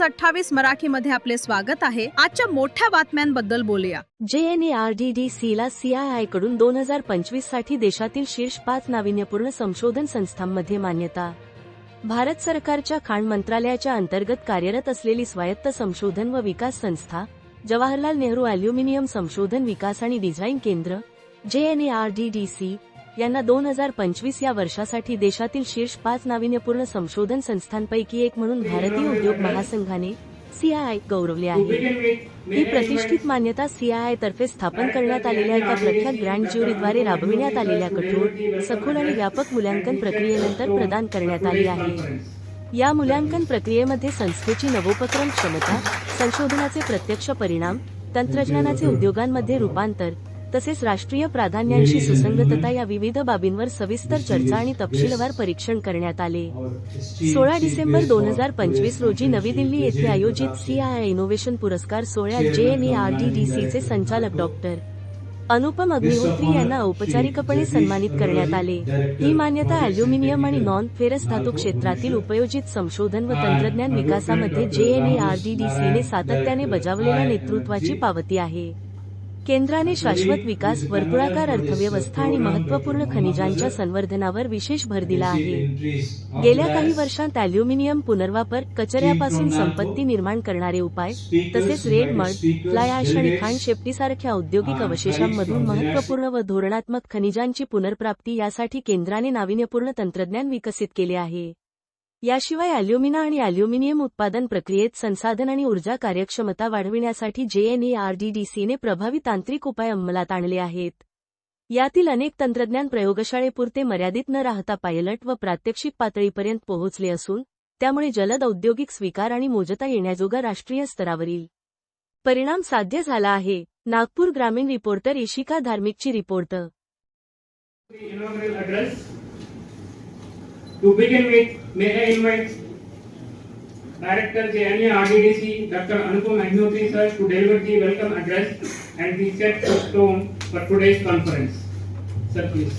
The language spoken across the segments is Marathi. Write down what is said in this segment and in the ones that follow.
न्यूज अठ्ठावीस मराठी मध्ये आपले स्वागत आहे. आजच्या मोठ्या बातम्यांबद्दल बोलूया. जेएनएआरडीडीसी ला सीआयआयकडून दोन हजार पंचवीससाठी देशातील शीर्ष पाच नाविन्यपूर्ण संशोधन संस्थांमध्ये मान्यता. भारत सरकारच्या खाण मंत्रालयाच्या अंतर्गत कार्यरत असलेली स्वायत्त संशोधन व विकास संस्था जवाहरलाल नेहरू अल्युमिनियम संशोधन विकास आणि डिझाईन केंद्र जेएनएआरडीडीसी यांना दोन हजार पंचवीस या वर्षासाठी देशातील शीर्ष पाच नाविन्यपूर्ण संशोधन संस्थांपैकी एक म्हणून भारतीय उद्योग महासंघाने सीआयआय गौरवले आहे. ही प्रतिष्ठित मान्यता सीआयआय तर्फे स्थापन करण्यात आलेल्या एका प्रख्यात ग्रँड ज्युरीद्वारे राबविण्यात आलेल्या कठोर सखोल आणि व्यापक मूल्यांकन प्रक्रियेनंतर प्रदान करण्यात आली आहे. या मूल्यांकन प्रक्रियेमध्ये संस्थेची नवोपक्रम क्षमता संशोधनाचे प्रत्यक्ष परिणाम तंत्रज्ञानाचे उद्योगांमध्ये रूपांतर तसेच राष्ट्रीय प्राधान्यांशी सुसंगतता या विविध बाबींवर सविस्तर चर्चा आणि तपशीलवार परीक्षण करण्यात आले. सोळा डिसेंबर दोन हजार पंचवीस रोजी नवी दिल्ली येथे आयोजित सीआयआय इनोव्हेशन पुरस्कार सोहळ्यात जेएनएआरडीडीसीचे संचालक डॉक्टर अनुपम अग्निहोत्री यांना औपचारिकपणे सन्मानित करण्यात आले. ही मान्यता अॅल्युमिनियम आणि नॉन फेरस धातू क्षेत्रातील उपयोजित संशोधन व तंत्रज्ञान विकासामध्ये जेएनएआरडीडीसीने सातत्याने बजावलेल्या नेतृत्वाची पावती आहे. केंद्राने शाश्वत विकास वर्तुळाकार अर्थव्यवस्था आणि महत्त्वपूर्ण खनिजांच्या संवर्धनावर विशेष भर दिला आहे. गेल्या काही वर्षांत अॅल्युमिनियम पुनर्वापर कचऱ्यापासून संपत्ती निर्माण करणारे उपाय तसेच रेड मड फ्लाय ॲश आणि खाण शेपटीसारख्या औद्योगिक अवशेषांमधून महत्त्वपूर्ण व धोरणात्मक खनिजांची पुनर्प्राप्ती यासाठी केंद्राने नाविन्यपूर्ण तंत्रज्ञान विकसित केले आहे. याशिवाय अॅल्युमिना आणि अॅल्युमिनियम उत्पादन प्रक्रियेत संसाधन आणि ऊर्जा कार्यक्षमता वाढविण्यासाठी जेएनईआरडीडीसीने प्रभावी तांत्रिक उपाय अंमलात आणले आहेत यातील अनेक तंत्रज्ञान प्रयोगशाळेपुरते मर्यादित न राहता पायलट व प्रात्यक्षिक पातळीपर्यंत पोहोचले असून त्यामुळे जलद औद्योगिक स्वीकार आणि मोजता येण्याजोगा राष्ट्रीय स्तरावरील परिणाम साध्य झाला आहे नागपूर ग्रामीण reporter Ishika धार्मिकची report. To begin with, may I invite Director JNA RDDC, Dr. Anupam Agnihotri sir to deliver the welcome address and the set of tone for today's conference. Sir, please.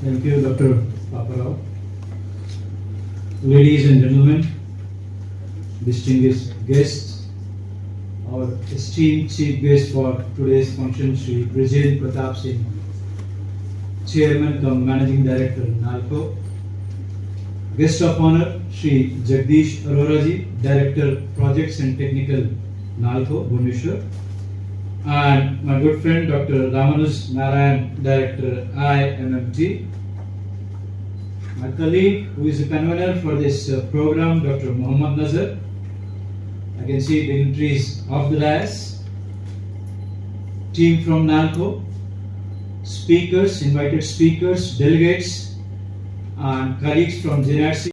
Thank you, Dr. Paparao. Ladies and gentlemen, distinguished guests, our esteemed chief guest for today's function, Sri Brijendra Pratap Singh, Chairman cum Managing Director, NALCO. Guest of honor, Sri Jagdish Arora ji, Director Projects and Technical, NALCO, Bhubaneswar. And my good friend, Dr. Ramanuj Narayan, Director, IMMT. My colleague, who is a convener for this uh, program, Dr. Mohammad Nazar. I can see dignitaries of the dais. Team from NALCO, speakers, invited speakers, delegates, and colleagues from JNRC.